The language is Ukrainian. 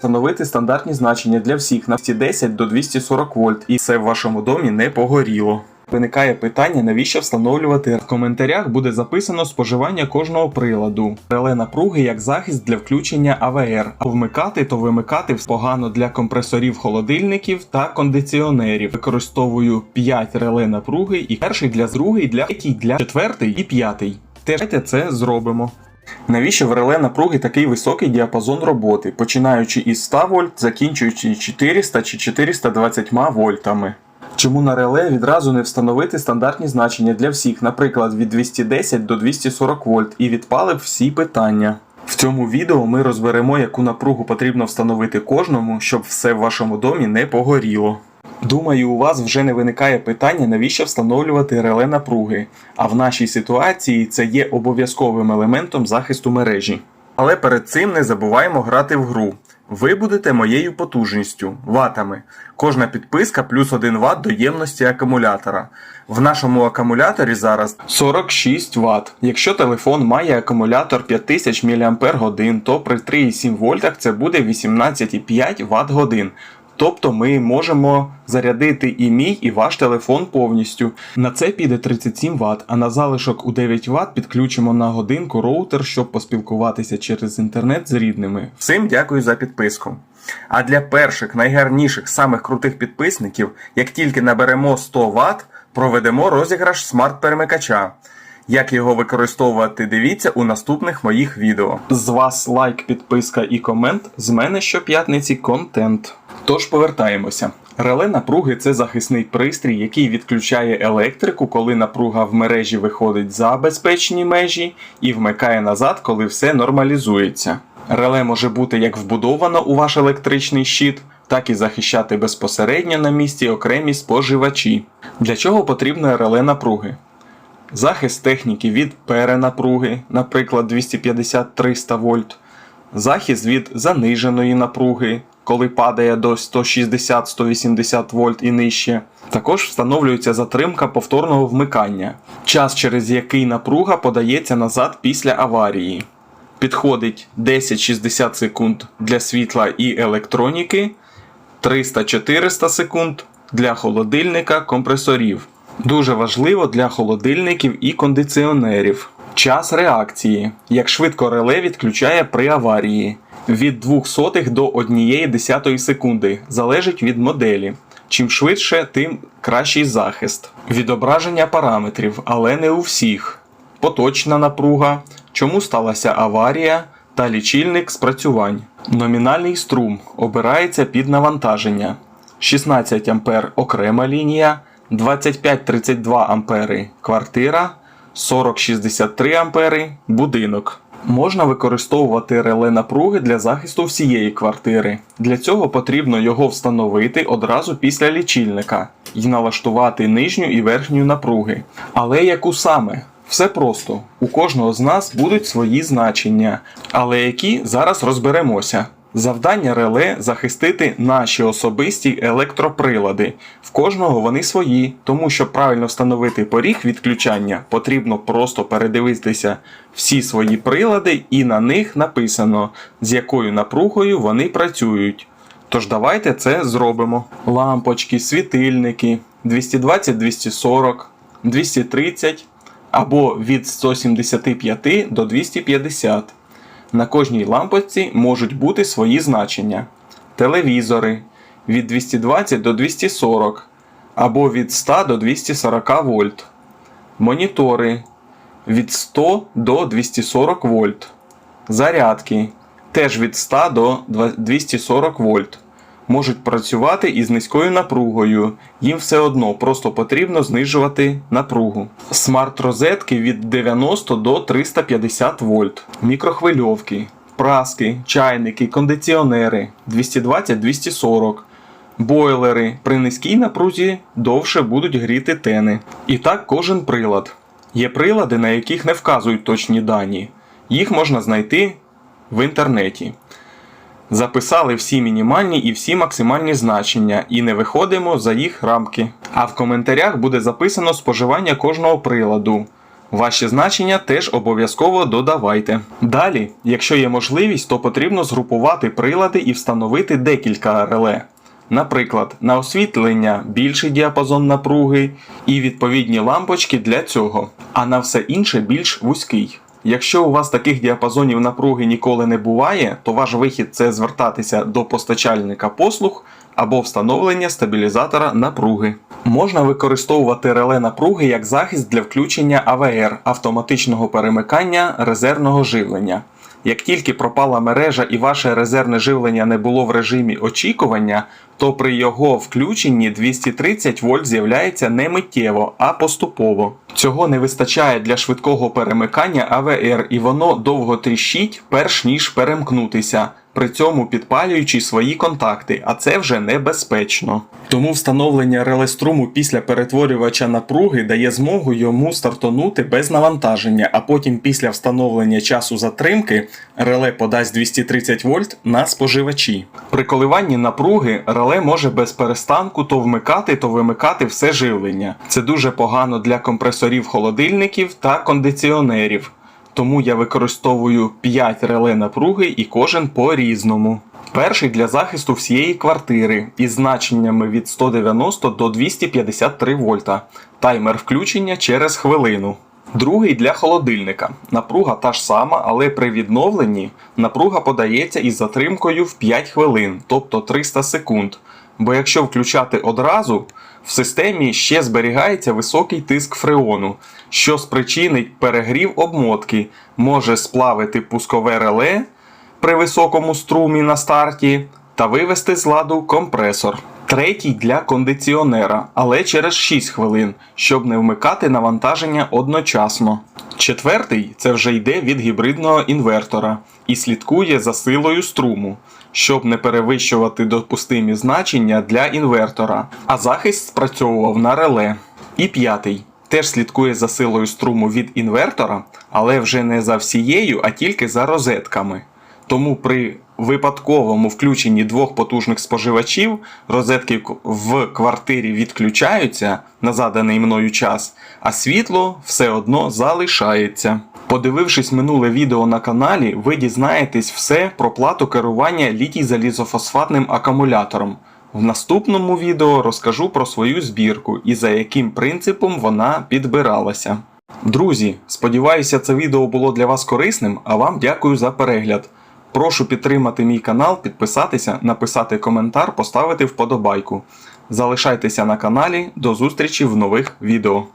Встановити стандартні значення для всіх на 210 до 240 вольт, і все в вашому домі не погоріло. Виникає питання, навіщо встановлювати в коментарях буде записано споживання кожного приладу, реле напруги як захист для включення АВР, а вмикати то вимикати погано для компресорів холодильників та кондиціонерів. Використовую 5 реле напруги і перший для другий, для третій, для четвертий і п'ятий. Теж це зробимо. Навіщо в реле напруги такий високий діапазон роботи, починаючи із 100 вольт, закінчуючи 400 чи 420 вольтами? Чому на реле відразу не встановити стандартні значення для всіх, наприклад, від 210 до 240 вольт, і відпали б всі питання? В цьому відео ми розберемо, яку напругу потрібно встановити кожному, щоб все в вашому домі не погоріло. Думаю, у вас вже не виникає питання, навіщо встановлювати реле напруги, а в нашій ситуації це є обов'язковим елементом захисту мережі. Але перед цим не забуваємо грати в гру. Ви будете моєю потужністю, ватами. Кожна підписка плюс 1 Вт до ємності акумулятора. В нашому акумуляторі зараз 46 Вт. Якщо телефон має акумулятор 5000 мАч, то при 3,7 вольтах це буде 18,5 Вт годин. Тобто ми можемо зарядити і мій, і ваш телефон повністю. На це піде 37 Вт, а на залишок у 9 Вт підключимо на годинку роутер, щоб поспілкуватися через інтернет з рідними. Всім дякую за підписку. А для перших найгарніших, самих крутих підписників, як тільки наберемо 100 Вт, проведемо розіграш смарт-перемикача. Як його використовувати, дивіться у наступних моїх відео. З вас лайк, підписка і комент. З мене щоп'ятниці контент. Тож повертаємося. Реле напруги це захисний пристрій, який відключає електрику, коли напруга в мережі виходить за безпечні межі, і вмикає назад, коли все нормалізується. Реле може бути як вбудовано у ваш електричний щит, так і захищати безпосередньо на місці окремі споживачі. Для чого потрібно реле напруги? Захист техніки від перенапруги, наприклад 250-300 вольт, захист від заниженої напруги, коли падає до 160-180 вольт і нижче. Також встановлюється затримка повторного вмикання, час через який напруга подається назад після аварії. Підходить 10-60 секунд для світла і електроніки, 300-400 секунд для холодильника компресорів. Дуже важливо для холодильників і кондиціонерів. Час реакції. Як швидко реле відключає при аварії. Від 0,02 до 1,1 секунди. Залежить від моделі. Чим швидше, тим кращий захист. Відображення параметрів, але не у всіх. Поточна напруга, чому сталася аварія та лічильник спрацювань. Номінальний струм обирається під навантаження. 16 А окрема лінія. 25-32 ампери квартира, 40-63 ампери будинок. Можна використовувати реле напруги для захисту всієї квартири. Для цього потрібно його встановити одразу після лічильника і налаштувати нижню і верхню напруги. Але яку саме? Все просто. У кожного з нас будуть свої значення, але які зараз розберемося. Завдання реле захистити наші особисті електроприлади. В кожного вони свої, тому щоб правильно встановити поріг відключання, потрібно просто передивитися всі свої прилади, і на них написано, з якою напругою вони працюють. Тож давайте це зробимо. Лампочки, світильники 220-240, 230 або від 175 до 250. На кожній лампочці можуть бути свої значення. Телевізори від 220 до 240 або від 100 до 240 вольт. Монітори від 100 до 240 вольт. Зарядки теж від 100 до 240 вольт. Можуть працювати із низькою напругою, їм все одно просто потрібно знижувати напругу. Смарт-розетки від 90 до 350 вольт, мікрохвильовки, праски, чайники, кондиціонери 220-240, бойлери при низькій напрузі довше будуть гріти тени. І так кожен прилад. Є прилади, на яких не вказують точні дані. Їх можна знайти в інтернеті. Записали всі мінімальні і всі максимальні значення і не виходимо за їх рамки. А в коментарях буде записано споживання кожного приладу. Ваші значення теж обов'язково додавайте. Далі, якщо є можливість, то потрібно згрупувати прилади і встановити декілька реле. Наприклад, на освітлення більший діапазон напруги і відповідні лампочки для цього, а на все інше більш вузький. Якщо у вас таких діапазонів напруги ніколи не буває, то ваш вихід це звертатися до постачальника послуг або встановлення стабілізатора напруги. Можна використовувати реле напруги як захист для включення АВР автоматичного перемикання резервного живлення. Як тільки пропала мережа і ваше резервне живлення не було в режимі очікування, то при його включенні 230 вольт з'являється не миттєво, а поступово. Цього не вистачає для швидкого перемикання АВР, і воно довго тріщить, перш ніж перемкнутися, при цьому підпалюючи свої контакти, а це вже небезпечно. Тому встановлення реле струму після перетворювача напруги дає змогу йому стартонути без навантаження, а потім після встановлення часу затримки реле подасть 230 вольт на споживачі. При коливанні напруги реле може без перестанку то вмикати, то вимикати все живлення. Це дуже погано для компресорів холодильників та кондиціонерів. Тому я використовую 5 реле напруги і кожен по-різному. Перший для захисту всієї квартири із значеннями від 190 до 253 вольта. Таймер включення через хвилину. Другий для холодильника. Напруга та ж сама, але при відновленні напруга подається із затримкою в 5 хвилин, тобто 300 секунд. Бо якщо включати одразу, в системі ще зберігається високий тиск фреону, що спричинить перегрів обмотки, може сплавити пускове реле при високому струмі на старті та вивести з ладу компресор. Третій для кондиціонера, але через 6 хвилин, щоб не вмикати навантаження одночасно. Четвертий це вже йде від гібридного інвертора і слідкує за силою струму, щоб не перевищувати допустимі значення для інвертора, а захист спрацьовував на реле. І п'ятий теж слідкує за силою струму від інвертора, але вже не за всією, а тільки за розетками. Тому при випадковому включенні двох потужних споживачів розетки в квартирі відключаються на заданий мною час, а світло все одно залишається. Подивившись минуле відео на каналі, ви дізнаєтесь все про плату керування літій залізофосфатним акумулятором. В наступному відео розкажу про свою збірку і за яким принципом вона підбиралася. Друзі, сподіваюся, це відео було для вас корисним, а вам дякую за перегляд. Прошу підтримати мій канал, підписатися, написати коментар, поставити вподобайку. Залишайтеся на каналі, до зустрічі в нових відео.